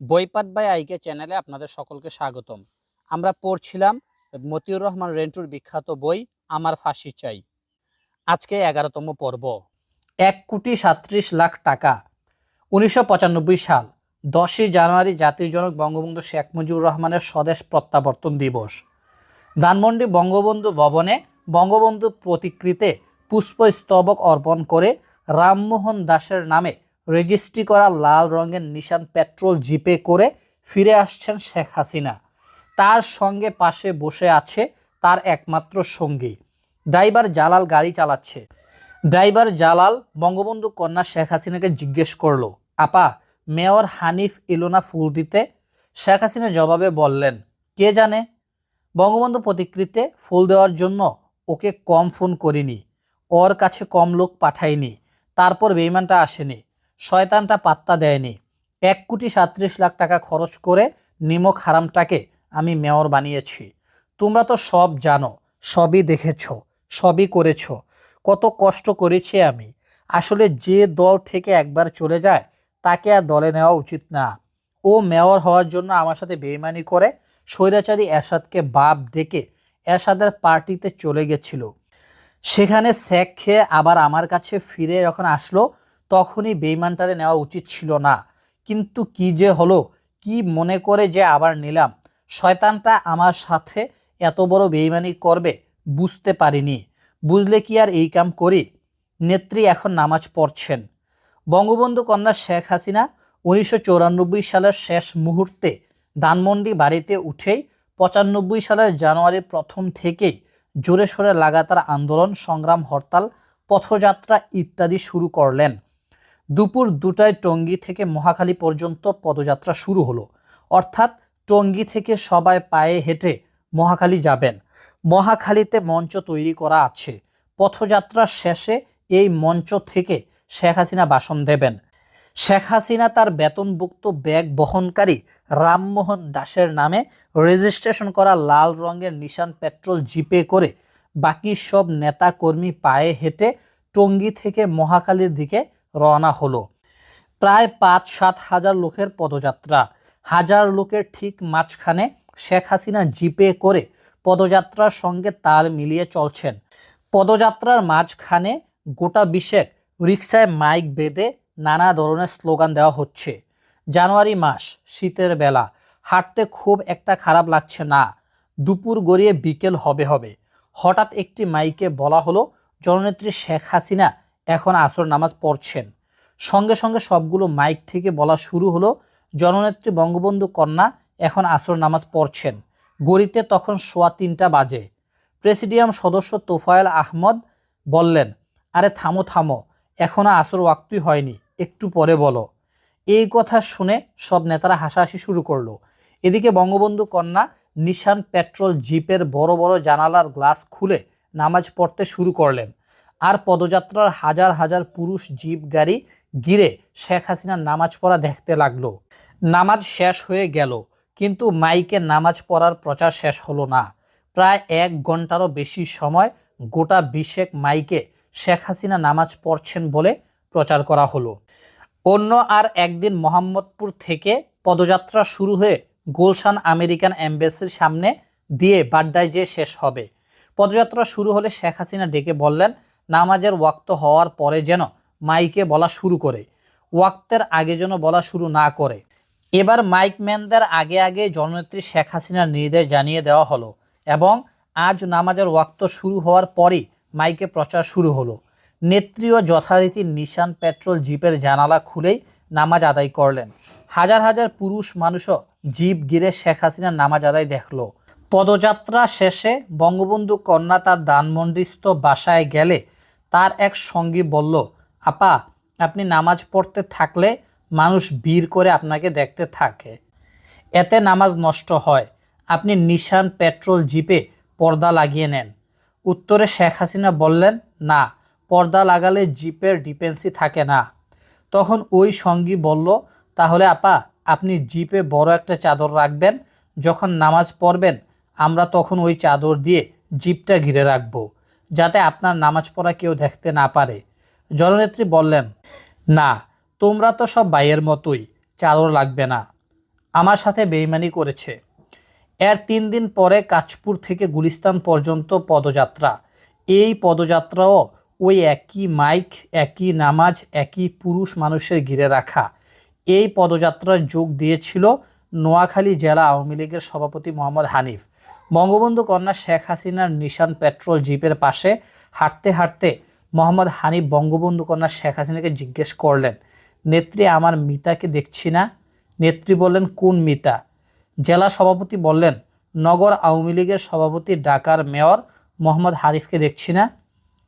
বইপাট by আইকে চ্যানেলে আপনাদের সকলকে স্বাগতম। আমরা পড়ছিলাম মতিউর রহমান রেন্টুর বিখ্যাত বই, আমার ফাঁসি চাই। আজকে এগারোতম পর্ব। এক কোটি সাত্রিশ লাখ টাকা। উনিশশো পঁচানব্বই সাল, দশই জানুয়ারি জাতির জনক বঙ্গবন্ধু শেখ মুজিবুর রহমানের স্বদেশ প্রত্যাবর্তন দিবস। ধানমন্ডি বঙ্গবন্ধু ভবনে বঙ্গবন্ধু প্রতিকৃতে পুষ্পস্তবক অর্পণ করে রামমোহন দাসের নামে রেজিস্ট্রি করা লাল রঙের নিশান পেট্রোল জিপে করে ফিরে আসছেন শেখ হাসিনা। তার সঙ্গে পাশে বসে আছে তার একমাত্র সঙ্গী। ড্রাইভার জালাল গাড়ি চালাচ্ছে। ড্রাইভার জালাল বঙ্গবন্ধু কন্যা শেখ হাসিনাকে জিজ্ঞেস করল, আপা, মেয়র হানিফ ইলোনা ফুল দিতে? শেখ হাসিনা জবাবে বললেন, কে জানে? বঙ্গবন্ধু প্রতিকৃতে ফুল দেওয়ার জন্য ওকে কম ফোন করিনি। ওর কাছে কম লোক পাঠাইনি। তারপর বেইমানটা আসেনি। শয়তানটা পাত্তা দেয়নি। এক কোটি সাত্রিশ লাখ টাকা খরচ করে নিমক হারামটাকে আমি মেয়র বানিয়েছি। তোমরা তো সব জানো, সবই দেখেছ, সবই করেছ। কত কষ্ট করেছি আমি। আসলে যে দল থেকে একবার চলে যায়, তাকে আর দলে নেওয়া উচিত না। ও মেয়র হওয়ার জন্য আমার সাথে বেইমানি করে স্বৈরাচারী এরশাদকে বাপ ডেকে এরশাদের পার্টিতে চলে গেছিল। সেখানে স্যাক খেয়ে আবার আমার কাছে ফিরে যখন আসলো তখনই বেইমানটারে নেওয়া উচিত ছিল না। কিন্তু কি যে হলো, কি মনে করে যে আবার নিলাম? শয়তানটা আমার সাথে এত বড় বেইমানি করবে বুঝতে পারিনি। বুঝলে কি আর এই কাম করি? নেত্রী এখন নামাজ পড়ছেন। বঙ্গবন্ধু কন্যা শেখ হাসিনা উনিশশো সালের শেষ মুহূর্তে ধানমন্ডি বাড়িতে উঠেই পঁচানব্বই সালের জানুয়ারির প্রথম থেকেই জোরে সোরে লাগাতার আন্দোলন, সংগ্রাম, হরতাল, পথযাত্রা ইত্যাদি শুরু করলেন। দুপুর দুটায় টঙ্গী থেকে মহাখালী পর্যন্ত পদযাত্রা শুরু হলো। অর্থাৎ টঙ্গী থেকে সবাই পায়ে হেঁটে মহাখালী যাবেন। মহাখালীতে মঞ্চ তৈরি করা আছে। পথযাত্রার শেষে এই মঞ্চ থেকে শেখ হাসিনা ভাষণ দেবেন। শেখ হাসিনা তার বেতনভুক্ত ব্যাগ বহনকারী রামমোহন দাসের নামে রেজিস্ট্রেশন করা লাল রঙের নিশান পেট্রোল জিপে করে বাকি সব নেতা কর্মী পায়ে হেঁটে টঙ্গী থেকে মহাখালীর দিকে রওনা হলো। প্রায় পাঁচ সাত হাজার লোকের পদযাত্রা। হাজার লোকের ঠিক মাঝখানে শেখ হাসিনা জিপে করে পদযাত্রার সঙ্গে তাল মিলিয়ে চলছেন। পদযাত্রার মাঝখানে গোটা বিশেক রিক্সায় মাইক বেঁধে নানা ধরনের স্লোগান দেওয়া হচ্ছে। জানুয়ারি মাস, শীতের বেলা। হাঁটতে খুব একটা খারাপ লাগছে না। দুপুর গড়িয়ে বিকেল হবে হবে। হঠাৎ একটি মাইকে বলা হলো, জননেত্রী শেখ হাসিনা এখন আসর নামাজ পড়ছেন। সঙ্গে সঙ্গে সবগুলো মাইক থেকে বলা শুরু হলো, জননেত্রী বঙ্গবন্ধু কন্যা এখন আসর নামাজ পড়ছেন। গড়িতে তখন সোয়া তিনটা বাজে। প্রেসিডিয়াম সদস্য তোফায়েল আহমদ বললেন, আরে থামো থামো এখনও আসর ওয়াক্তই হয়নি, একটু পরে বলো। এই কথা শুনে সব নেতারা হাসাহাসি শুরু করল। এদিকে বঙ্গবন্ধু কন্যা নিশান পেট্রোল জিপের বড় বড় জানালার গ্লাস খুলে নামাজ পড়তে শুরু করলেন। আর পদযাত্রার হাজার হাজার পুরুষ জিপ গাড়ি গিরে শেখ হাসিনা নামাজ পড়া দেখতে লাগল। নামাজ শেষ হয়ে গেল, কিন্তু মাইকে নামাজ পড়ার প্রচার শেষ হলো না। প্রায় এক ঘন্টারও বেশি সময় গোটা বিশেক মাইকে শেখ হাসিনা নামাজ পড়ছেন বলে প্রচার করা হলো। অন্য আর একদিন মোহাম্মদপুর থেকে পদযাত্রা শুরু হয়ে গোলশান আমেরিকান এম্বাসির সামনে দিয়ে বাড্ডায় যেয়ে শেষ হবে। পদযাত্রা শুরু হলে শেখ হাসিনা ডেকে বললেন নামাজের ওয়াক্ত হওয়ার পরে যেন মাইকে বলা শুরু করে, ওয়াক্তের আগে যেন বলা শুরু না করে। এবার মাইক ম্যানদের আগে আগে জননেত্রী শেখ হাসিনার নির্দেশ জানিয়ে দেওয়া হলো এবং আজ নামাজের ওয়াক্ত শুরু হওয়ার পরই মাইকে প্রচার শুরু হলো। নেত্রীও যথারীতি নিশান পেট্রোল জিপের জানালা খুলেই নামাজ আদায় করলেন। হাজার হাজার পুরুষ মানুষও জিপ গিরে শেখ হাসিনার নামাজ আদায় দেখল। পদযাত্রা শেষে বঙ্গবন্ধু কন্যা তার দানমন্ডিস্থ বাসায় গেলে তার এক সঙ্গী বলল, আপা, আপনি নামাজ পড়তে থাকলে মানুষ ভিড় করে আপনাকে দেখতে থাকে। এতে নামাজ নষ্ট হয়। আপনি নিশান পেট্রোল জিপে পর্দা লাগিয়ে নেন। উত্তরে শেখ হাসিনা বললেন, না, পর্দা লাগালে জিপের ডিপেন্সি থাকে না। তখন ওই সঙ্গী বলল, তাহলে আপা, আপনি জিপে বড় একটা চাদর রাখবেন। যখন নামাজ পড়বেন, আমরা তখন ওই চাদর দিয়ে জিপটা ঘিরে রাখব। যাতে আপনার নামাজ পড়া কেউ দেখতে না পারে। জননেত্রী বললেন, না, তোমরা তো সব বাইয়ের মতোই, চাদর লাগবে না। আমার সাথে বেইমানি করেছে। এর তিন দিন পরে কাঁচপুর থেকে গুলিস্তান পর্যন্ত পদযাত্রা। এই পদযাত্রাও ওই একই মাইক, একই নামাজ, একই পুরুষ মানুষের ঘিরে রাখা। এই পদযাত্রায় যোগ দিয়েছিল নোয়াখালী জেলা আওয়ামী লীগের সভাপতি মোহাম্মদ হানিফ। বঙ্গবন্ধু কন্যা শেখ হাসিনার নিশান পেট্রোল জিপের পাশে হাঁটতে হাঁটতে মোহাম্মদ হানিফ বঙ্গবন্ধু কন্যা শেখ হাসিনাকে জিজ্ঞেস করলেন, নেত্রী, আমার মিতাকে দেখছি না। নেত্রী বললেন, কোন মিতা? জেলা সভাপতি বললেন, নগর আওয়ামী লীগের সভাপতি ঢাকার মেয়র মোহাম্মদ হারিফকে দেখছি না।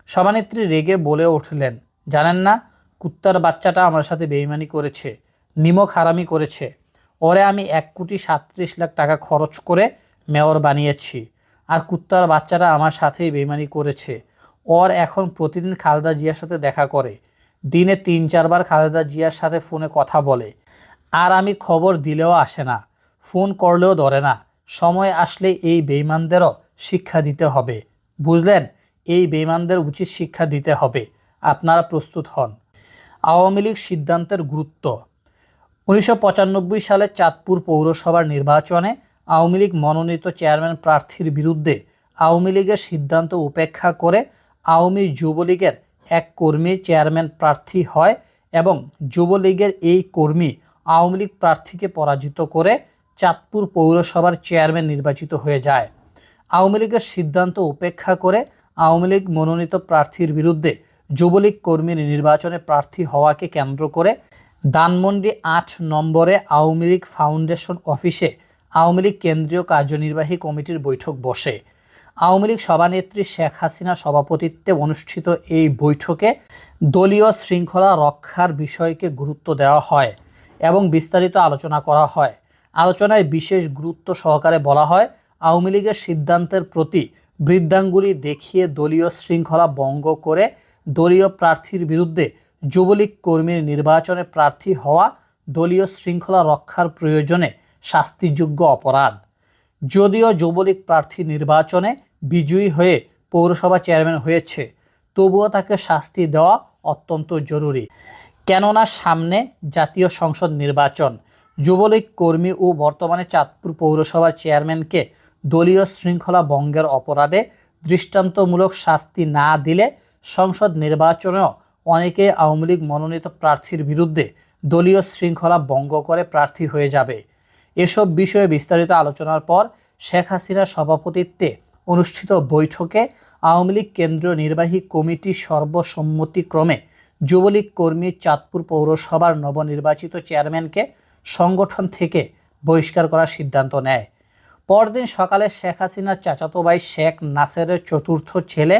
সভানেত্রী রেগে বলে উঠলেন, জানেন না, কুত্তার বাচ্চাটা আমার সাথে বেইমানি করেছে, নিমক হারামি করেছে। ওরে আমি এক কোটি সাতত্রিশ লাখ টাকা খরচ করে মেয়র বানিয়েছি। আর কুত্তার বাচ্চারা আমার সাথেই বেইমানি করেছে। ওর এখন প্রতিদিন খালেদা জিয়ার সাথে দেখা করে। দিনে তিন, চারবার খালেদা জিয়ার সাথে ফোনে কথা বলে। আর আমি খবর দিলেও আসে না। ফোন করলেও ধরে না। সময় আসলে এই বেইমানদেরও শিক্ষা দিতে হবে। বুঝলেন? এই বেইমানদের উচিত শিক্ষা দিতে হবে। আপনারা প্রস্তুত হন। আওয়ামী লীগ সিদ্ধান্তের গুরুত্ব। উনিশশো পঁচানব্বই সালে চাঁদপুর পৌরসভার নির্বাচনে আওয়ামী লীগ মনোনীত চেয়ারম্যান প্রার্থীর বিরুদ্ধে আওয়ামী লীগের সিদ্ধান্ত উপেক্ষা করে আওয়ামী যুবলীগের এক কর্মী চেয়ারম্যান প্রার্থী হয় এবং যুবলীগের এই কর্মী আওয়ামী লীগ প্রার্থীকে পরাজিত করে চাঁদপুর পৌরসভার চেয়ারম্যান নির্বাচিত হয়ে যায়। আওয়ামী লীগের সিদ্ধান্ত উপেক্ষা করে আওয়ামী লীগ মনোনীত প্রার্থীর বিরুদ্ধে যুবলীগ কর্মীর নির্বাচনে প্রার্থী হওয়াকে কেন্দ্র করে ধানমন্ডি আট নম্বরে আওয়ামী লীগ ফাউন্ডেশন অফিসে আওয়ামী লীগ কেন্দ্রীয় কার্যনির্বাহী কমিটির বৈঠক বসে। আওয়ামী লীগ সভানেত্রী শেখ হাসিনা সভাপতিত্বে অনুষ্ঠিত এই বৈঠকে দলীয় শৃঙ্খলা রক্ষার বিষয়কে গুরুত্ব দেওয়া হয় এবং বিস্তারিত আলোচনা করা হয়। আলোচনায় বিশেষ গুরুত্ব সহকারে বলা হয়, আওয়ামী লীগের সিদ্ধান্তের প্রতি বৃদ্ধাঙ্গুলি দেখিয়ে দলীয় শৃঙ্খলা ভঙ্গ করে দলীয় প্রার্থীর বিরুদ্ধে যুবলীগ কর্মীর নির্বাচনে প্রার্থী হওয়া, দলীয় শৃঙ্খলা রক্ষার প্রয়োজনে শাস্তিযোগ্য অপরাধ। যদিও যুবলীগ প্রার্থী নির্বাচনে বিজয়ী হয়ে পৌরসভা চেয়ারম্যান হয়েছে, তবুও তাকে শাস্তি দেওয়া অত্যন্ত জরুরি। কেননা সামনে জাতীয় সংসদ নির্বাচন, যুবলীগ কর্মী ও বর্তমানে চাঁদপুর পৌরসভার চেয়ারম্যানকে দলীয় শৃঙ্খলা ভঙ্গের অপরাধে দৃষ্টান্তমূলক শাস্তি না দিলে সংসদ নির্বাচনেও অনেকে আওয়ামী লীগ মনোনীত প্রার্থীর বিরুদ্ধে দলীয় শৃঙ্খলা ভঙ্গ করে প্রার্থী হয়ে যাবে। এসব বিষয়ে বিস্তারিত আলোচনার পর শেখ হাসিনার সভাপতিত্বে অনুষ্ঠিত বৈঠকে আওয়ামী লীগ কেন্দ্রীয় নির্বাহী কমিটি সর্বসম্মতিক্রমে যুবলীগ কর্মী চাঁদপুর পৌরসভার নবনির্বাচিত চেয়ারম্যানকে সংগঠন থেকে বহিষ্কার করার সিদ্ধান্ত নেয়। পরদিন সকালে শেখ হাসিনার চাচাতো ভাই শেখ নাসেরের চতুর্থ ছেলে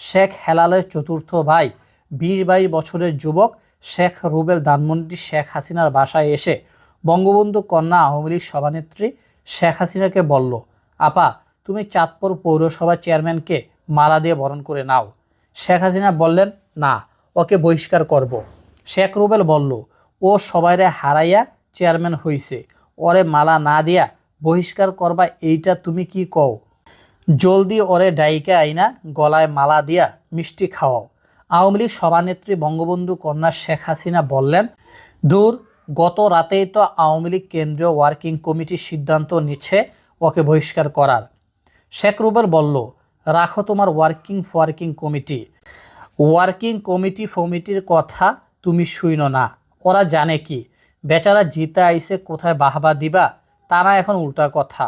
শেখ হেলালের চতুর্থ ভাই, বিশ বাইশ বছরের যুবক শেখ রুবেল ধানমন্ডি শেখ হাসিনার বাসায় এসে বঙ্গবন্ধু কন্যা আওয়ামী লীগ সভানেত্রী শেখ হাসিনাকে বলল, আপা, তুমি চাঁদপুর পৌরসভা চেয়ারম্যানকে মালা দিয়ে বরণ করে নাও। শেখ হাসিনা বললেন, না, ওকে বহিষ্কার করব। শেখ রুবেল বলল, ও সবাইরে হারাইয়া চেয়ারম্যান হইছে, ওরে মালা না দিয়া বহিষ্কার করবা, এইটা তুমি কি কও? জলদি ওরে ডাইকা আইনা গলায় মালা দিয়া মিষ্টি খাওয়াও। আওয়ামী লীগ সভানেত্রী বঙ্গবন্ধু কন্যা শেখ হাসিনা বললেন, দূর গত রাতেই তো আওয়ামী লীগ কেন্দ্রীয় ওয়ার্কিং কমিটি সিদ্ধান্ত নিচ্ছে ওকে বহিষ্কার করার। শেখ রুবেল বলল, রাখো তোমার working working committee. Working committee ফমিটির কথা তুমি শুইন না। ওরা জানে কি, বেচারা জিতে আইসে কোথায় বাহবা দিবা তারা এখন উল্টা কথা।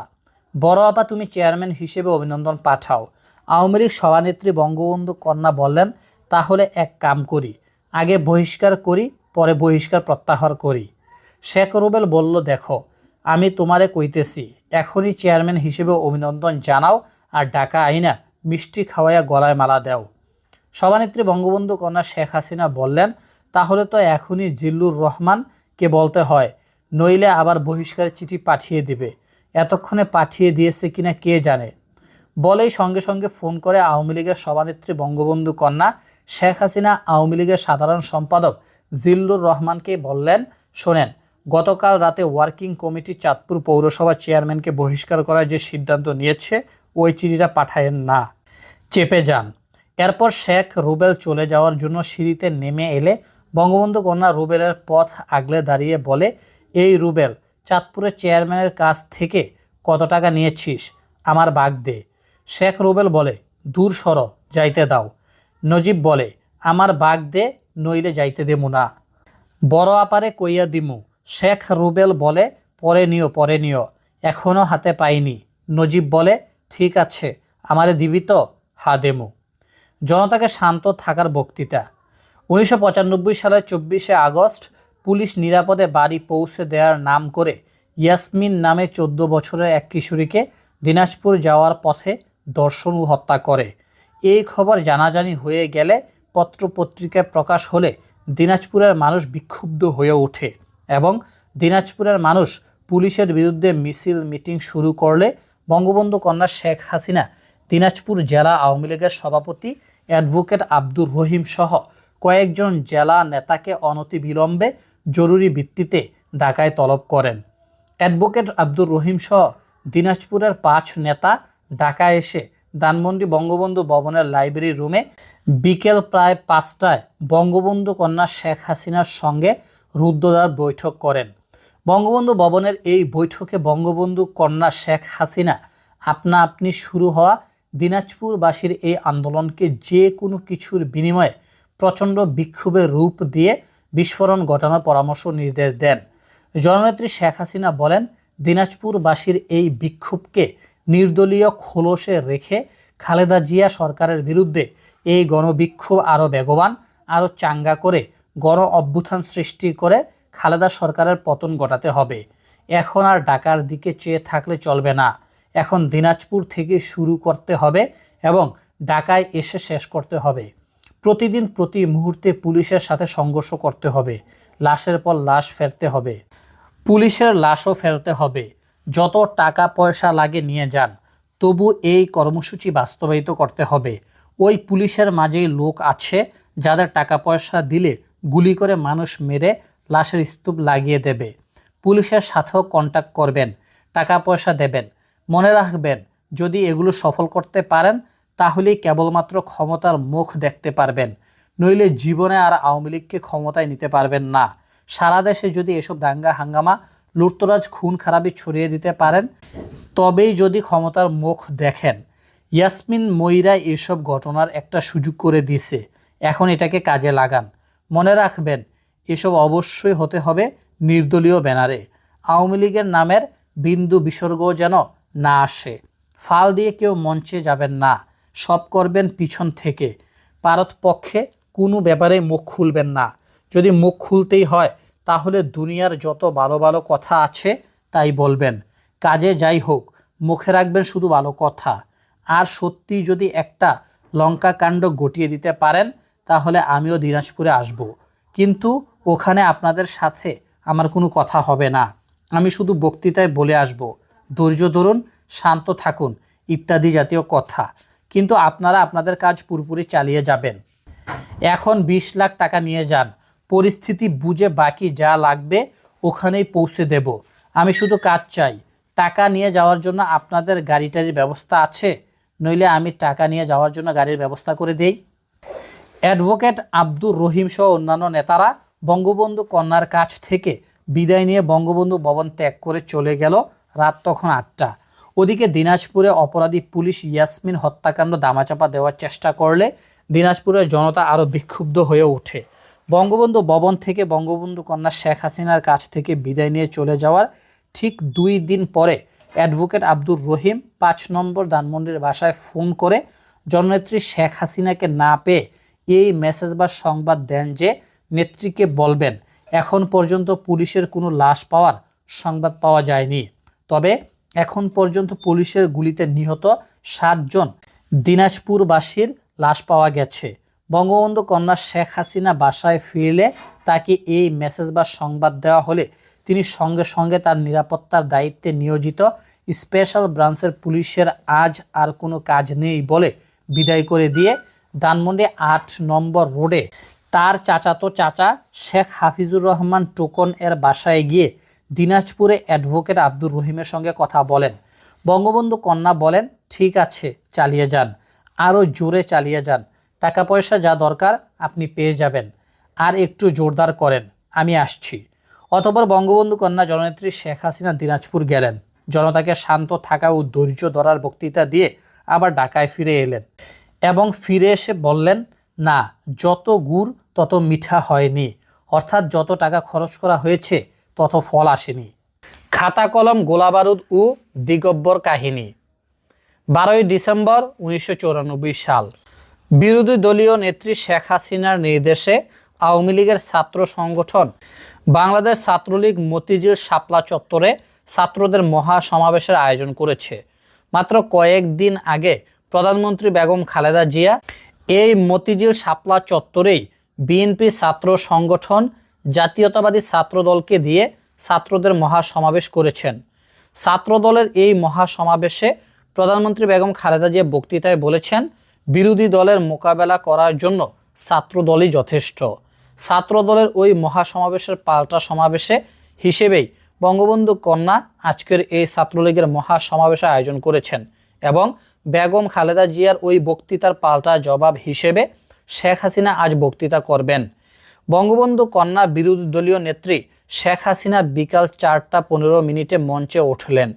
বড় আপা, তুমি চেয়ারম্যান হিসেবে অভিনন্দন পাঠাও। আওয়ামী লীগ সভানেত্রী বঙ্গবন্ধু কন্যা বললেন, তাহলে এক কাম করি, আগে বহিষ্কার করি পরে বহিষ্কার প্রত্যাহার করি। শেখ রুবেল বলল, দেখো, আমি তোমারে কইতেছি, এখনই চেয়ারম্যান হিসেবে অভিনন্দন জানাও আর ডাকা আইনা মিষ্টি খাওয়াইয়া গলায় মালা দাও। সভানেত্রী বঙ্গবন্ধু কন্যা শেখ হাসিনা বললেন, তাহলে তো এখনই জিল্লুর রহমানকে বলতে হয়, নইলে আবার বহিষ্কারের চিঠি পাঠিয়ে দিবে। এতক্ষণে পাঠিয়ে দিয়েছে কিনা কে জানে? বলেই সঙ্গে সঙ্গে ফোন করে আওয়ামী লীগের সভানেত্রী বঙ্গবন্ধু কন্যা শেখ হাসিনা, আওয়ামী লীগের সাধারণ সম্পাদক জিল্লুর রহমানকে বললেন, শোনেন, গতকাল রাতে ওয়ার্কিং কমিটি চাঁদপুর পৌরসভা চেয়ারম্যানকে বহিষ্কার করার যে সিদ্ধান্ত নিয়েছে, ওই চিঠিটা পাঠায়েন না। চেপে যান। এরপর শেখ রুবেল চলে যাওয়ার জন্য সিঁড়িতে নেমে এলে বঙ্গবন্ধু কন্যা রুবেলের পথ আগলে দাঁড়িয়ে বলে, এই রুবেল, চাঁদপুরের চেয়ারম্যানের কাছ থেকে কত টাকা নিয়েছিস? আমার বাগ দে। শেখ রুবেল বলে, দূর সর, যাইতে দাও। নজিব বলে, আমার বাগ দে নইলে যাইতে দেমু না। বড় আপারে কইয়া দিমু, শেখ রুবেল বলে, পরে নিও পরে নিও। এখনও হাতে পাইনি। নজিব বলে, ঠিক আছে, আমারে দিবি তো, হা দেমু। জনতাকে শান্ত থাকার বক্তৃতা। উনিশশো পঁচানব্বই সালের চব্বিশে আগস্ট পুলিশ নিরাপদে বাড়ি পৌঁছে দেওয়ার নাম করে ইয়াসমিন নামে চোদ্দ বছরের এক কিশোরীকে দিনাজপুর যাওয়ার পথে দর্শন ও হত্যা করে। এই খবর জানাজানি হয়ে গেলে পত্রপত্রিকায় প্রকাশ হলে দিনাজপুরের মানুষ বিক্ষুব্ধ হয়ে ওঠে এবং দিনাজপুরের মানুষ পুলিশের বিরুদ্ধে মিছিল, মিটিং শুরু করলে বঙ্গবন্ধু কন্যা শেখ হাসিনা দিনাজপুর জেলা আওয়ামী লীগের সভাপতি, অ্যাডভোকেট আব্দুর রহিম সহ কয়েকজন জেলা নেতাকে অনতিবিলম্বে জরুরি ভিত্তিতে ঢাকায় তলব করেন। অ্যাডভোকেট আব্দুর রহিম সহ দিনাজপুরের পাঁচ নেতা ঢাকায় এসে ধানমন্ডি বঙ্গবন্ধু ভবনের লাইব্রেরি রুমে বিকেল প্রায় পাঁচটায় বঙ্গবন্ধু কন্যা শেখ হাসিনার সঙ্গে রুদ্রদার বৈঠক করেন। বঙ্গবন্ধু ভবনের এই বৈঠকে বঙ্গবন্ধু কন্যা শেখ হাসিনা, আপনা আপনি শুরু হওয়া দিনাজপুরবাসীর এই আন্দোলনকে যে কোনো কিছুর বিনিময়ে প্রচণ্ড বিক্ষোভের রূপ দিয়ে বিস্ফোরণ ঘটানোর পরামর্শ নির্দেশ দেন। জননেত্রী শেখ হাসিনা বলেন, দিনাজপুরবাসীর এই বিক্ষোভকে নির্দলীয় খোলসে রেখে খালেদা জিয়া সরকারের বিরুদ্ধে এই গণবিক্ষোভ আরও বেগবান আরও চাঙ্গা করে গণ অভ্যুত্থান সৃষ্টি করে খালেদা সরকারের পতন ঘটাতে হবে। এখন আর ঢাকার দিকে চেয়ে থাকলে চলবে না। এখন দিনাজপুর থেকে শুরু করতে হবে এবং ঢাকায় এসে শেষ করতে হবে। প্রতিদিন প্রতি মুহূর্তে পুলিশের সাথে সংঘর্ষ করতে হবে। লাশের পর লাশ ফেলতে হবে। পুলিশের লাশও ফেলতে হবে। যত টাকা পয়সা লাগে নিয়ে যান, তবু এই কর্মসূচি বাস্তবায়িত করতে হবে। ওই পুলিশের মাঝেই লোক আছে, যাদের টাকা পয়সা দিলে গুলি করে মানুষ মেরে লাশের স্তূপ লাগিয়ে দেবে। পুলিশের সাথেও কন্ট্যাক্ট করবেন, টাকা পয়সা দেবেন। মনে রাখবেন, যদি এগুলো সফল করতে পারেন, তাহলেই কেবলমাত্র ক্ষমতার মুখ দেখতে পারবেন। নইলে জীবনে আর আওয়ামী লীগকে ক্ষমতায় নিতে পারবেন না। সারা দেশে যদি এসব দাঙ্গা হাঙ্গামা লুটতরাজ খুন খারাপি ছড়িয়ে দিতে পারেন, তবেই যদি ক্ষমতার মুখ দেখেন। ইয়াসমিন ময়রা এসব ঘটনার একটা সুযোগ করে দিছে এখন এটাকে কাজে লাগান। মনে রাখবেন, এসব অবশ্যই হতে হবে নির্দলীয় ব্যানারে। আওয়ামী লীগের নামের বিন্দু বিসর্গ যেন না আসে। ফাল দিয়ে কেউ মঞ্চে যাবেন না। সব করবেন পিছন থেকে। পারত পক্ষে কোনো ব্যাপারে মুখ খুলবেন না। যদি মুখ খুলতেই হয় তাহলে দুনিয়ার যত ভালো ভালো কথা আছে, তাই বলবেন। কাজে যাই হোক, মুখে রাখবেন শুধু ভালো কথা। আর সত্যি যদি একটা লঙ্কা কাণ্ড গটিয়ে দিতে পারেন, তাহলে আমিও দিনাজপুরে আসব। কিন্তু ওখানে আপনাদের সাথে আমার কোনো কথা হবে না। আমি শুধু বক্তৃতায় বলে আসব। ধৈর্য ধরুন, শান্ত থাকুন, ইত্যাদি জাতীয় কথা। কিন্তু আপনারা আপনাদের কাজ পুরোপুরি চালিয়ে যাবেন। এখন বিশ লাখ টাকা নিয়ে যান। পরিস্থিতি বুঝে বাকি যা লাগবে ওখানেই পৌঁছে দেব। আমি শুধু কাজ চাই। টাকা নিয়ে যাওয়ার জন্য আপনাদের গাড়ি টাড়ির ব্যবস্থা আছে? নইলে আমি টাকা নিয়ে যাওয়ার জন্য গাড়ির ব্যবস্থা করে দেই। অ্যাডভোকেট আব্দুর রহিম সহ অন্যান্য নেতারা বঙ্গবন্ধু কন্যার কাছ থেকে বিদায় নিয়ে বঙ্গবন্ধু ভবন ত্যাগ করে চলে গেল রাত তখন আটটা। ওদিকে দিনাজপুরে অপরাধী পুলিশ ইয়াসমিন হত্যাকাণ্ড দামাচাপা দেওয়ার চেষ্টা করলে দিনাজপুরের জনতা আরও বিক্ষুব্ধ হয়ে ওঠে। বঙ্গবন্ধু ভবন থেকে বঙ্গবন্ধু কন্যা শেখ হাসিনার কাছ থেকে বিদায় নিয়ে চলে যাওয়ার ঠিক দুই দিন পরে অ্যাডভোকেট আব্দুর রহিম পাঁচ নম্বর ধানমন্ডির বাসায় ফোন করে জননেত্রী শেখ হাসিনাকে না পেয়ে এই মেসেজ বা সংবাদ দেন যে নেত্রীকে বলবেন। এখন পর্যন্ত পুলিশের কোনো লাশ পাওয়ার সংবাদ পাওয়া যায়নি। তবে এখন পর্যন্ত পুলিশের গুলিতে নিহত সাতজন দিনাজপুরবাসীর লাশ পাওয়া গেছে। বঙ্গবন্ধু কন্যা শেখ হাসিনা বাসায় ফিরলে তাকে এই মেসেজ বা সংবাদ দেওয়া হলে তিনি সঙ্গে সঙ্গে তার নিরাপত্তার দায়িত্বে নিয়োজিত। স্পেশাল ব্রাঞ্চের পুলিশের আজ আর কোনো কাজ নেই বলে বিদায় করে দিয়ে ধানমন্ডি আট নম্বর রোডে তার চাচাতো চাচা শেখ হাফিজুর রহমান টোকন এর বাসায় গিয়ে দিনাজপুরে অ্যাডভোকেট আব্দুর রহিমের সঙ্গে কথা বলেন। বঙ্গবন্ধু কন্যা বলেন, ঠিক আছে, চালিয়ে যান। আরও জোরে চালিয়ে যান। টাকা পয়সা যা দরকার আপনি পেয়ে যাবেন। আর একটু জোরদার করেন। আমি আসছি। অতপর বঙ্গবন্ধু কন্যা জননেত্রী শেখ হাসিনা দিনাজপুর গেলেন। জনতাকে শান্ত থাকা ও ধৈর্য ধরার বক্তৃতা দিয়ে আবার ঢাকায় ফিরে এলেন এবং ফিরে এসে বললেন, না, যত গুড় তত মিঠা হয়নি। অর্থাৎ যত টাকা খরচ করা হয়েছে, তত ফল আসেনি। খাতা, কলম, গোলাবারুদ ও দিগব্বর কাহিনী। বারোই ডিসেম্বর উনিশশো সাল। বিরোধী দলীয় নেত্রী শেখ হাসিনার নির্দেশে আওয়ামী লীগের ছাত্র সংগঠন বাংলাদেশ ছাত্রলীগ মতিঝিল শাপলা চত্বরে ছাত্রদের মহা সমাবেশের আয়োজন করেছে। মাত্র কয়েকদিন আগে প্রধানমন্ত্রী বেগম খালেদা জিয়া এই মতিঝিল শাপলা চত্বরেই বিএনপি ছাত্র সংগঠন জাতীয়তাবাদী ছাত্র দলকে দিয়ে ছাত্রদের মহা সমাবেশ করেছেন। ছাত্রদলের এই মহা সমাবেশে প্রধানমন্ত্রী বেগম খালেদা জিয়া বক্তৃতায় বলেছেন বিরোধী দলের মোকাবেলা করার জন্য ছাত্রদলই যথেষ্ট। ছাত্রদলের ওই মহাসমাবেশের পাল্টা সমাবেশে হিসেবেই বঙ্গবন্ধু কন্যা আজকের এই ছাত্রলীগের মহা সমাবেশের আয়োজন করেছেন এবং বেগম খালেদা জিয়ার ওই বক্তৃতার পাল্টা জবাব হিসেবে শেখ হাসিনা আজ বক্তৃতা করবেন। বঙ্গবন্ধু কন্যা বিরোধী দলীয় নেত্রী শেখ হাসিনা বিকাল চারটা পনেরো মিনিটে মঞ্চে উঠলেন।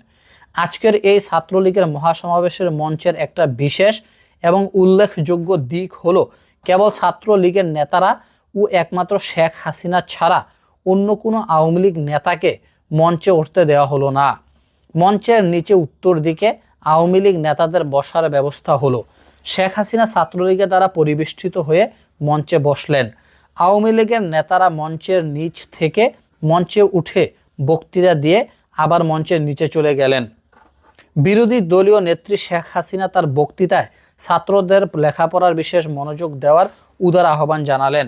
আজকের এই ছাত্রলীগের মহাসমাবেশের মঞ্চের একটা বিশেষ এবং উল্লেখযোগ্য দিক হলো, কেবল ছাত্রলীগের নেতারা ও একমাত্র শেখ হাসিনা ছাড়া অন্য কোনো আওয়ামী লীগ নেতাকে মঞ্চে উঠতে দেওয়া হলো না। মঞ্চের নিচে উত্তর দিকে আওয়ামী লীগ নেতাদের বসার ব্যবস্থা হলো। শেখ হাসিনা ছাত্রলীগের দ্বারা পরিবেষ্টিত হয়ে মঞ্চে বসলেন। আওয়ামী লীগের নেতারা মঞ্চের নিচ থেকে মঞ্চে উঠে বক্তৃতা দিয়ে আবার মঞ্চের নিচে চলে গেলেন। বিরোধী দলীয় নেত্রী শেখ হাসিনা তার বক্তৃতায় ছাত্রদের লেখাপড়ার বিশেষ মনোযোগ দেওয়ার উদার আহ্বান জানালেন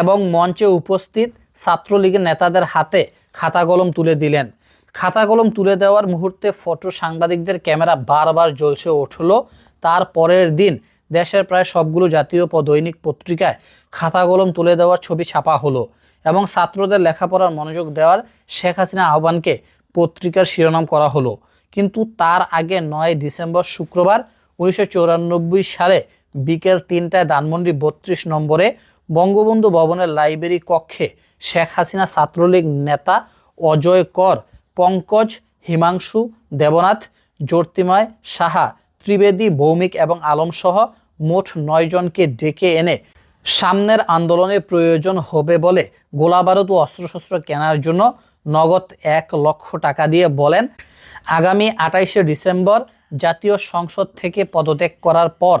এবং মঞ্চে উপস্থিত ছাত্রলীগের নেতাদের হাতে খাতা কলম তুলে দিলেন। খাতা কলম তুলে দেওয়ার মুহূর্তে ফটো সাংবাদিকদের ক্যামেরা বারবার জ্বলছে উঠল। তার পরের দিন দেশের প্রায় সবগুলো জাতীয় দৈনিক পত্রিকায় খাতা কলম তুলে দেওয়ার ছবি ছাপা হলো এবং ছাত্রদের লেখাপড়ার মনোযোগ দেওয়ার শেখ হাসিনা আহ্বানকে পত্রিকার শিরোনাম করা হলো। কিন্তু তার আগে নয় ডিসেম্বর শুক্রবার উনিশশো সালে বিকেল তিনটায় ধানমন্ডি বত্রিশ নম্বরে বঙ্গবন্ধু ভবনের লাইব্রেরি কক্ষে শেখ হাসিনা ছাত্রলীগ নেতা অজয় কর, পঙ্কজ, হিমাংশু, দেবনাথ, জ্যোতিময় সাহা, ত্রিবেদী, ভৌমিক এবং আলমসহ মোট নয় জনকে ডেকে এনে সামনের আন্দোলনে প্রয়োজন হবে বলে গোলাবারুদ ও অস্ত্রশস্ত্র কেনার জন্য নগদ এক লক্ষ টাকা দিয়ে বলেন। আগামী আঠাইশে ডিসেম্বর জাতীয় সংসদ থেকে পদত্যাগ করার পর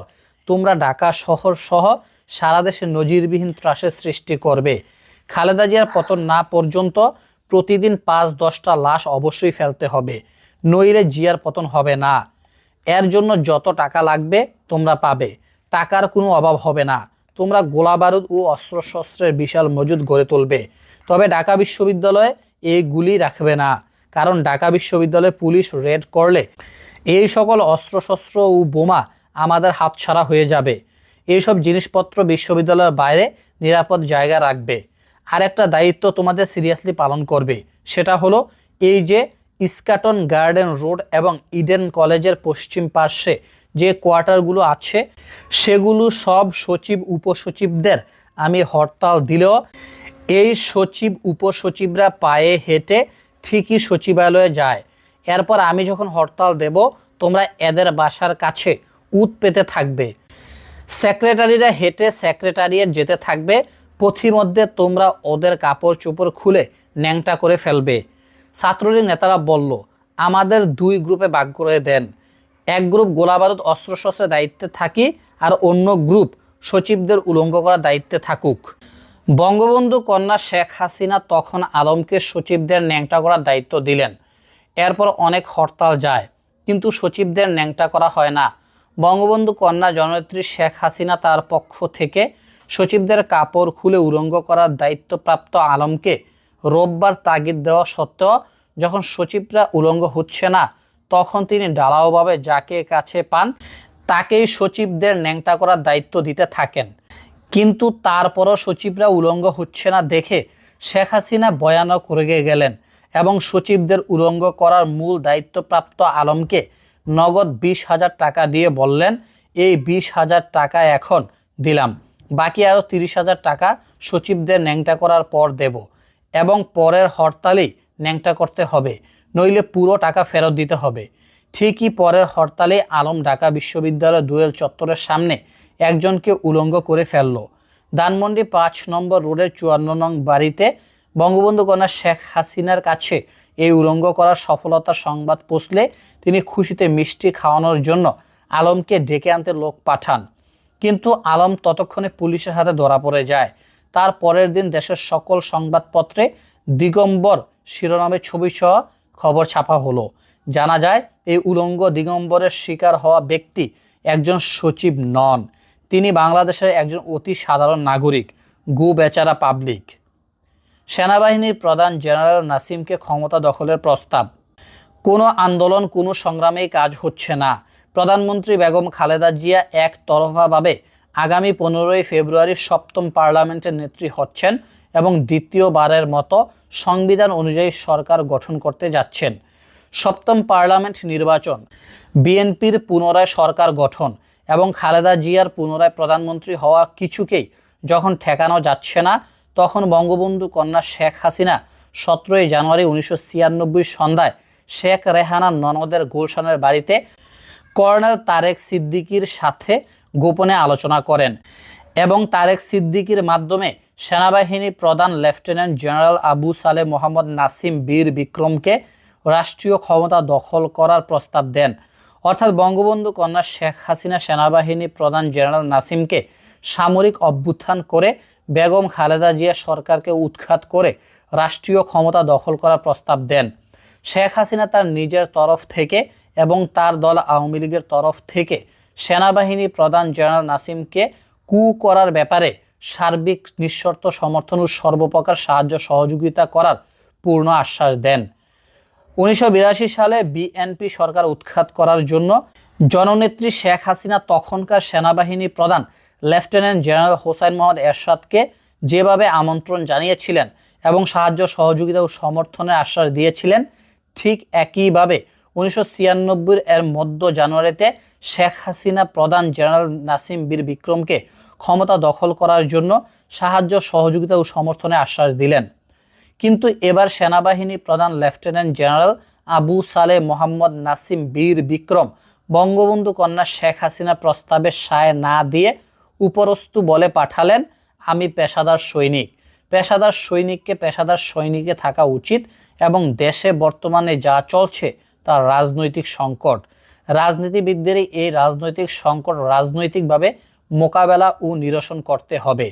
তোমরা ঢাকা শহর সহ সারা দেশে নজিরবিহীন ত্রাসের সৃষ্টি করবে। খালেদা জিয়ার পতন না পর্যন্ত প্রতিদিন পাঁচ দশটা লাশ অবশ্যই ফেলতে হবে। নইলে জিয়ার পতন হবে না। এর জন্য যত টাকা লাগবে তোমরা পাবে। টাকার কোনো অভাব হবে না। তোমরা গোলাবারুদ ও অস্ত্রশস্ত্রের বিশাল মজুদ গড়ে তুলবে। তবে ঢাকা বিশ্ববিদ্যালয়ে এই গুলি রাখবে না। কারণ ঢাকা বিশ্ববিদ্যালয়ে পুলিশ রেড করলে এই সকল অস্ত্রশস্ত্র ও বোমা আমাদের হাতছাড়া হয়ে যাবে। এইসব জিনিসপত্র বিশ্ববিদ্যালয়ের বাইরে নিরাপদ জায়গা রাখবে। আর একটা দায়িত্ব তোমাদের সিরিয়াসলি পালন করবে, সেটা হলো এই যে ইস্কাটন গার্ডেন রোড এবং ইডেন কলেজের পশ্চিম পার্শ্বে যে কোয়ার্টারগুলো আছে, সেগুলো সব সচিব, উপসচিবদের আমি হরতাল দিলেও এই সচিব, উপসচিবরা পায়ে হেঁটে ঠিকই সচিবালয়ে যায়। এরপর আমি যখন হরতাল দেব, তোমরা এদের বাসার কাছে উত পেতে থাকবে। সেক্রেটারিরা হেঁটে সেক্রেটারিয়েট যেতে থাকবে। পথিমধ্যে তোমরা ওদের কাপড় চোপড় খুলে ন্যাংটা করে ফেলবে। ছাত্রলীগ নেতারা বলল, আমাদের দুই গ্রুপে ভাগ করে দেন। এক গ্রুপ গোলাবারুদ অস্ত্রশস্ত্রের দায়িত্বে থাকি আর অন্য গ্রুপ সচিবদের উলঙ্গ করার দায়িত্বে থাকুক। বঙ্গবন্ধু কন্যা শেখ হাসিনা তখন আলমকে সচিবদের ন্যাংটা করার দায়িত্ব দিলেন। এরপর অনেক হরতাল যায়, কিন্তু সচিবদের ন্যাংটা করা হয় না। বঙ্গবন্ধু কন্যা জননেত্রী শেখ হাসিনা তার পক্ষ থেকে সচিবদের কাপড় খুলে উলঙ্গ করার দায়িত্বপ্রাপ্ত আলমকে রোববার তাগিদ দেওয়া সত্ত্বেও যখন সচিবরা উলঙ্গ হচ্ছে না, তখন তিনি ডালাওভাবে যাকে কাছে পান, তাকেই সচিবদের ন্যাংটা করার দায়িত্ব দিতে থাকেন। কিন্তু তারপরও সচিবরা উলঙ্গ হচ্ছে না দেখে শেখ হাসিনা ভয়ানক রেগে গেলেন। এবং সচিবদের উলঙ্গ করার মূল দায়িত্বপ্রাপ্ত আলমকে নগদ বিশ হাজার টাকা দিয়ে বললেন, এই বিশ হাজার টাকা এখন দিলাম, বাকি আরও তিরিশ হাজার টাকা সচিবদের ন্যাংটা করার পর দেব এবং পরের হরতালেই ন্যাংটা করতে হবে, নইলে পুরো টাকা ফেরত দিতে হবে। ঠিকই পরের হরতালে আলম ঢাকা বিশ্ববিদ্যালয় দুয়েল চত্বরের সামনে একজনকে উলঙ্গ করে ফেলল। ধানমন্ডি পাঁচ নম্বর রোডের চুয়ান্ন নং বাড়িতে বঙ্গবন্ধু কন্যা শেখ হাসিনার কাছে এই উলঙ্গ করার সফলতার সংবাদ পৌঁছলে তিনি খুশিতে মিষ্টি খাওয়ানোর জন্য আলমকে ডেকে আনতে লোক পাঠান। কিন্তু আলম ততক্ষণে পুলিশের হাতে ধরা পড়ে যায়। তার পরের দিন দেশের সকল সংবাদপত্রে দিগম্বর শিরোনামে ছবি সহ খবর ছাপা হলো। জানা যায়, এই উলঙ্গ দিগম্বরের শিকার হওয়া ব্যক্তি একজন সচিব নন। তিনি বাংলাদেশের একজন অতি সাধারণ নাগরিক, গু বেচারা পাবলিক সেনাবাহিনীর প্রধান জেনারেল নাসিমকে ক্ষমতা দখলের প্রস্তাব। কোনো আন্দোলন, কোনো সংগ্রামেই কাজ হচ্ছে না। প্রধানমন্ত্রী বেগম খালেদা জিয়া এক তরফাভাবে আগামী পনেরোই ফেব্রুয়ারি সপ্তম পার্লামেন্টের নেত্রী হচ্ছেন এবং দ্বিতীয়বারের মতো সংবিধান অনুযায়ী সরকার গঠন করতে যাচ্ছেন। সপ্তম পার্লামেন্ট নির্বাচন, বিএনপির পুনরায় সরকার গঠন এবং খালেদা জিয়ার পুনরায় প্রধানমন্ত্রী হওয়া কিছুকেই যখন ঠেকানো যাচ্ছে না তখন বঙ্গবন্ধু কন্যা শেখ হাসিনা সতেরোই জানুয়ারি উনিশশো ছিয়ানব্বই সন্ধ্যায় শেখ রেহানা ননদের গুলশানের বাড়িতে কর্নেল তারেক সিদ্দিকির সাথে গোপনে আলোচনা করেন এবং তারেক সিদ্দিকির মাধ্যমে সেনাবাহিনী প্রধান লেফটেন্যান্ট জেনারেল আবু সালে মোহাম্মদ নাসিম বীর বিক্রমকে রাষ্ট্রীয় ক্ষমতা দখল করার প্রস্তাব দেন। অর্থাৎ বঙ্গবন্ধু কন্যা শেখ হাসিনা সেনাবাহিনী প্রধান জেনারেল নাসিমকে সামরিক অভ্যুত্থান করে বেগম খালেদা জিয়া সরকারকে উৎখাত করে রাষ্ট্রীয় ক্ষমতা দখল করার প্রস্তাব দেন। শেখ হাসিনা তার নিজের তরফ থেকে এবং তার দল আওয়ামী লীগের তরফ থেকে সেনাবাহিনী প্রধান জেনারেল নাসিমকে কু করার ব্যাপারে সার্বিক নিঃশর্ত সমর্থন ও সর্বপ্রকার সাহায্য সহযোগিতা করার পূর্ণ আশ্বাস দেন। উনিশশো বিরাশি সালে বিএনপি সরকার উৎখাত করার জন্য জননেত্রী শেখ হাসিনা তখনকার সেনাবাহিনী প্রধান লেফটেন্যান্ট জেনারেল হোসাইন মোহাম্মদ এরশাদকে যেভাবে আমন্ত্রণ জানিয়েছিলেন এবং সাহায্য, সহযোগিতা ও সমর্থনের আশ্বাস দিয়েছিলেন, ঠিক একইভাবে উনিশশো ছিয়ানব্বই এর মধ্য জানুয়ারিতে শেখ হাসিনা প্রধান জেনারেল নাসিম বীর বিক্রমকে ক্ষমতা দখল করার জন্য সাহায্য, সহযোগিতা ও সমর্থনের আশ্বাস দিলেন। কিন্তু এবার সেনাবাহিনী প্রধান লেফটেন্যান্ট জেনারেল আবু সালে মোহাম্মদ নাসিম বীর বিক্রম বঙ্গবন্ধু কন্যা শেখ হাসিনা প্রস্তাবে সায় না দিয়ে উপরস্তু বলে পাঠালেন আমি পেশাদার সৈনিক। পেশাদার সৈনিককে পেশাদার সৈনিকে থাকা উচিত এবং দেশে বর্তমানে যা চলছে তার রাজনৈতিক সংকট। রাজনীতিবিদদেরই এই রাজনৈতিক সংকট রাজনৈতিকভাবে মোকাবেলা ও নিরসন করতে হবে।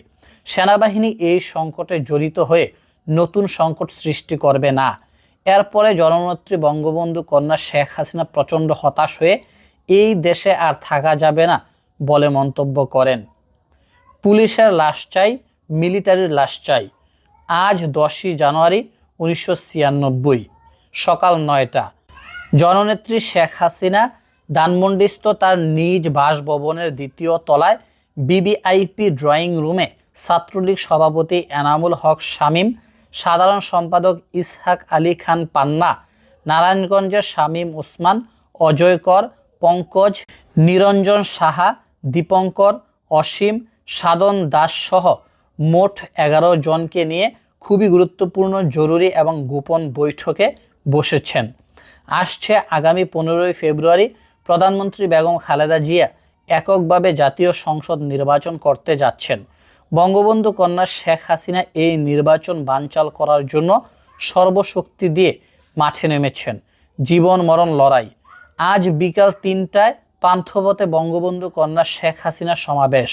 সেনাবাহিনী এই সংকটে জড়িত হয়ে নতুন সংকট সৃষ্টি করবে না। এরপরে জননেত্রী বঙ্গবন্ধু কন্যা শেখ হাসিনা প্রচণ্ড হতাশ হয়ে এই দেশে আর থাকা যাবে না বলে মন্তব্য করেন। পুলিশের লাশ চাই, মিলিটারির লাশ চাই। আজ দশই জানুয়ারি উনিশশো ছিয়ানব্বই, সকাল নয়টা। জননেত্রী শেখ হাসিনা ধানমন্ডিস্থ তার নিজ বাসভবনের দ্বিতীয় তলায় বিবিআইপি ড্রয়িং রুমে ছাত্রলীগ সভাপতি এনামুল হক শামীম, সাধারণ সম্পাদক ইসহাক আলী খান পান্না, নারায়ণগঞ্জের শামীম ওসমান, অজয় কর, পঙ্কজ, নিরঞ্জন সাহা, দীপঙ্কর, অসীম সাধন দাস সহ মোট এগারো জনকে নিয়ে খুবই গুরুত্বপূর্ণ, জরুরি এবং গোপন বৈঠকে বসেছেন। আসছে আগামী পনেরোই ফেব্রুয়ারি প্রধানমন্ত্রী বেগম খালেদা জিয়া এককভাবে জাতীয় সংসদ নির্বাচন করতে যাচ্ছেন। বঙ্গবন্ধু কন্যা শেখ হাসিনা এই নির্বাচন বানচাল করার জন্য সর্বশক্তি দিয়ে মাঠে নেমেছেন। জীবন মরণ লড়াই। আজ বিকাল তিনটায় পান্থপথে বঙ্গবন্ধু কন্যা শেখ হাসিনা সমাবেশ।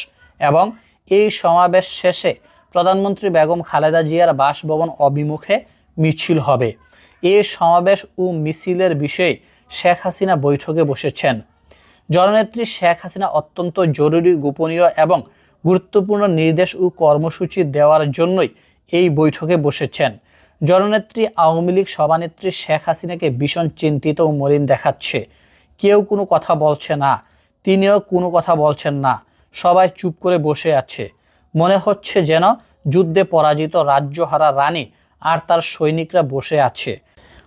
এবং এই সমাবেশ শেষে প্রধানমন্ত্রী বেগম খালেদা জিয়ার বাসভবন অভিমুখে মিছিল হবে। এ সমাবেশ ও মিছিলের বিষয়ে শেখ হাসিনা বৈঠকে বসেছেন। জননেত্রী শেখ হাসিনা অত্যন্ত জরুরি, গোপনীয় এবং গুরুত্বপূর্ণ নির্দেশ ও কর্মসূচি দেওয়ার জন্যই এই বৈঠকে বসেছেন। জননেত্রী, আওয়ামী লীগ সভানেত্রী শেখ হাসিনাকে ভীষণ চিন্তিত ও মলিন দেখাচ্ছে। কেউ কোনো কথা বলছে না, তিনিও কোনো কথা বলছেন না। সবাই চুপ করে বসে আছে। মনে হচ্ছে যেন যুদ্ধে পরাজিত রাজ্যহারা রানী আর তার সৈনিকরা বসে আছে।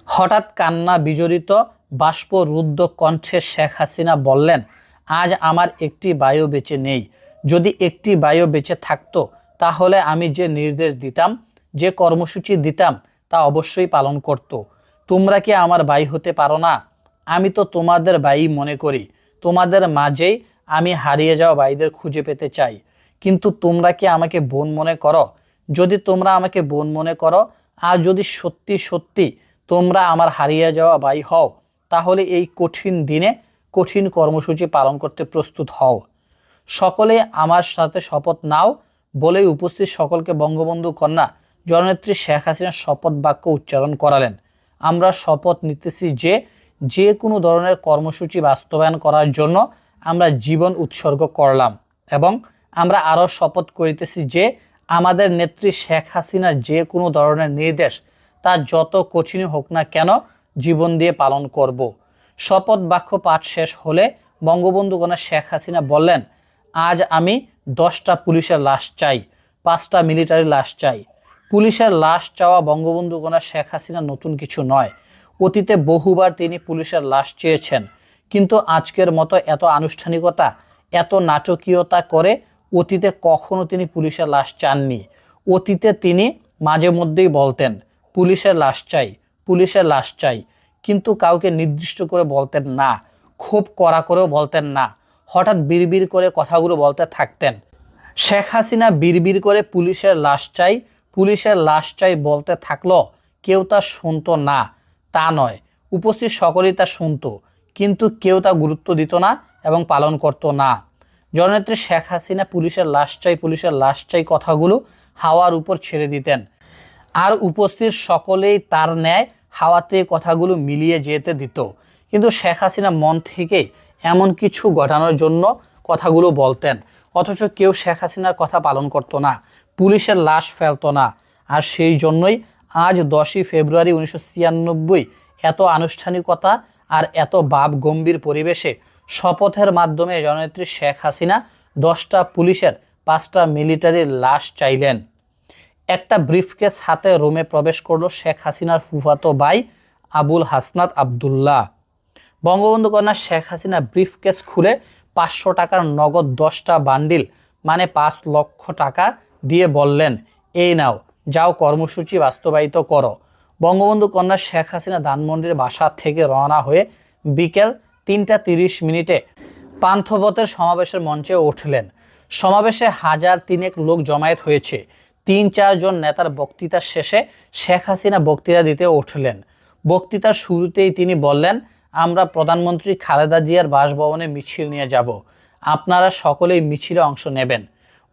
হঠাৎ কান্না বিজড়িত বাষ্পরুদ্ধ কণ্ঠে শেখ হাসিনা বললেন, আজ আমার একটি বায়ু বেঁচে নেই। যদি একটি বায়ু বেঁচে থাকতো, তাহলে আমি যে নির্দেশ দিতাম, যে কর্মসূচি দিতাম, তা অবশ্যই পালন করত। তোমরা কি আমার ভাই হতে পারো না? আমি তো তোমাদের ভাই মনে করি। তোমাদের মাঝেই আমি হারিয়ে যাওয়া ভাইদের খুঁজে পেতে চাই। কিন্তু তোমরা কি আমাকে বোন মনে করো? যদি তোমরা আমাকে বোন মনে করো, আর যদি সত্যি সত্যি তোমরা আমার হারিয়ে যাওয়া ভাই হও, তাহলে এই কঠিন দিনে কঠিন কর্মসূচি পালন করতে প্রস্তুত হও। সকলে আমার সাথে শপথ নাও, বলেই উপস্থিত সকলকে বঙ্গবন্ধু কন্যা জননেত্রী শেখ হাসিনা শপথ বাক্য উচ্চারণ করালেন। আমরা শপথ নিতেছি যে যে কোনো ধরনের কর্মসূচি বাস্তবায়ন করার জন্য আমরা জীবন উৎসর্গ করলাম এবং আমরা আরও শপথ করিতেছি যে আমাদের নেত্রী শেখ হাসিনার যে কোনো ধরনের নির্দেশ, তা যত কঠিনই হোক না কেন জীবন দিয়ে পালন করব। শপথ বাক্য পাঠ শেষ হলে বঙ্গবন্ধু কন্যা শেখ হাসিনা বললেন, আজ আমি দশটা পুলিশের লাশ চাই, পাঁচটা মিলিটারি লাশ চাই। পুলিশের লাশ চাওয়া বঙ্গবন্ধু কন্যা শেখ হাসিনা নতুন কিছু নয়। অতীতে বহুবার তিনি পুলিশের লাশ চেয়েছেন। কিন্তু আজকের মতো এত আনুষ্ঠানিকতা, এত নাটকীয়তা করে অতীতে কখনো তিনি পুলিশের লাশ চাননি। অতীতে তিনি মাঝে মধ্যেই বলতেন, পুলিশের লাশ চাই, পুলিশের লাশ চাই। কিন্তু কাউকে নির্দিষ্ট করে বলতেন না, খুব কড়া করেও বলতেন না। হঠাৎ বিড়বিড় করে কথাগুলো বলতে থাকতেন। শেখ হাসিনা বিড়বিড় করে পুলিশের লাশ চাই, পুলিশের লাশ চাই বলতে থাকল, কেউ তা শুনতো না। তা নয়, উপস্থিত সকলেই তা শুনতো। কিন্তু কেউ তা গুরুত্ব দিত না এবং পালন করতো না। জননেত্রী শেখ হাসিনা পুলিশের লাশ চাই পুলিশের লাশ চাই কথাগুলো হাওয়ার উপর ছেড়ে দিতেন। আর উপস্থিত সকলেই তার ন্যায় হাওয়াতে কথাগুলো মিলিয়ে যেতে দিত। কিন্তু শেখ হাসিনা মন থেকে এমন কিছু ঘটানোর জন্য কথাগুলো বলতেন। অথচ কেউ শেখ হাসিনার কথা পালন করতো না, পুলিশের লাশ ফেলতো না। আর সেই জন্যই আজ দশই ফেব্রুয়ারি উনিশশো ছিয়ানব্বই এত আনুষ্ঠানিকতা আর এত বাপ গম্ভীর পরিবেশে শপথের মাধ্যমে জননেত্রী শেখ হাসিনা দশটা পুলিশের পাঁচটা মিলিটারির লাশ চাইলেন। একটা ব্রিফকেস হাতে রুমে প্রবেশ করল শেখ হাসিনার ফুফাতো ভাই আবুল হাসনাত আবদুল্লাহ। বঙ্গবন্ধু কন্যা শেখ হাসিনা ব্রিফকেস খুলে পাঁচশো টাকার নগদ দশটা বান্ডিল মানে পাঁচ লক্ষ টাকা দিয়ে বললেন, এই নাও, যাও কর্মসূচি বাস্তবায়িত করো। বঙ্গবন্ধু কন্যা শেখ হাসিনা ধানমন্ডির বাসা থেকে রওনা হয়ে বিকেল তিনটা তিরিশ মিনিটে পান্থপথের সমাবেশের মঞ্চে উঠলেন। সমাবেশে হাজার তিনেক লোক জমায়েত হয়েছে। তিন চারজন নেতার বক্তৃতা শেষে শেখ হাসিনা বক্তৃতা দিতে উঠলেন। বক্তৃতার শুরুতেই তিনি বললেন, আমরা প্রধানমন্ত্রী খালেদা জিয়ার বাসভবনে মিছিল নিয়ে যাব। আপনারা সকলেই মিছিলে অংশ নেবেন।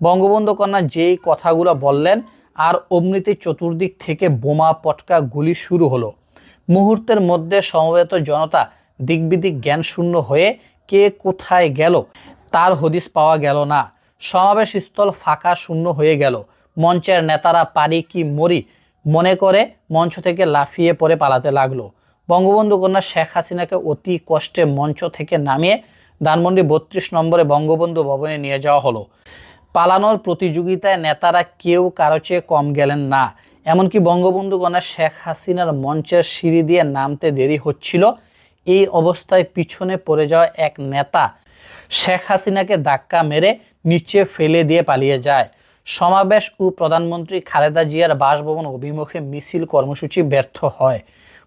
বঙ্গবন্ধু কন্যা যেই কথাগুলো বললেন আর অমৃতি চতুর্দিক থেকে বোমা, পটকা, গুলি শুরু হলো। মুহূর্তের মধ্যে সমবেত জনতা দিকবিদিক জ্ঞানশূন্য হয়ে কে কোথায় গেল তার হদিস পাওয়া গেল না। সমাবেশ স্থল ফাঁকা শূন্য হয়ে গেল। মঞ্চের নেতারা পারি কি মরি মনে করে মঞ্চ থেকে লাফিয়ে পড়ে পালাতে লাগল। বঙ্গবন্ধু কন্যা শেখ হাসিনাকে অতি কষ্টে মঞ্চ থেকে নামিয়ে ধানমন্ডি বত্রিশ নম্বরে বঙ্গবন্ধু ভবনে নিয়ে যাওয়া হলো। পালানোর প্রতিযোগিতায় নেতারা কেউ কারও চেয়ে কম গেলেন না। এমনকি বঙ্গবন্ধু কন্যা শেখ হাসিনার মঞ্চের সিঁড়ি দিয়ে নামতে দেরি হচ্ছিল। এই অবস্থায় পিছনে পড়ে যাওয়া এক নেতা শেখ হাসিনাকে ধাক্কা মেরে নিচে ফেলে দিয়ে পালিয়ে যায়। সমাবেশ ও প্রধানমন্ত্রী খালেদা জিয়ার বাসভবন অভিমুখে মিছিল কর্মসূচি ব্যর্থ হয়।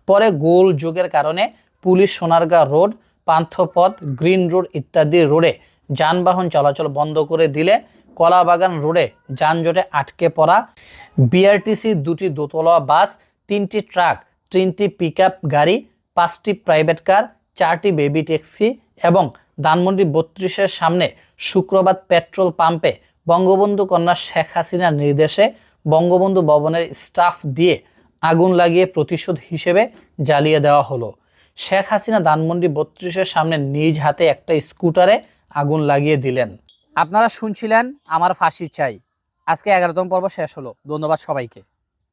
পরে গোল যোগের কারণে police Sonargaon road, Panthapath, green road ইত্যাদি রোডে যানবাহন চলাচল বন্ধ করে দিলে কলাবাগান রোডে যানজটে আটকে পড়া বিআরটিসি দুটি দোতলা বাস, তিনটি ট্রাক, তিনটি পিকআপ গাড়ি, পাঁচটি প্রাইভেট কার চারটি বেবি ট্যাক্সি এবং ধানমন্ডি বত্রিশের সামনে শুক্রবার পেট্রোল পাম্পে বঙ্গবন্ধু কন্যা শেখ হাসিনার নির্দেশে বঙ্গবন্ধু ভবনের স্টাফ দিয়ে আগুন লাগিয়ে প্রতিশোধ হিসেবে জ্বালিয়ে দেওয়া হলো। শেখ হাসিনা ধানমন্ডি বত্রিশের সামনে নিজ হাতে একটা স্কুটারে আগুন লাগিয়ে দিলেন। আপনারা শুনছিলেন আমার ফাঁসি চাই। আজকে এগারোতম পর্ব শেষ হলো। ধন্যবাদ সবাইকে।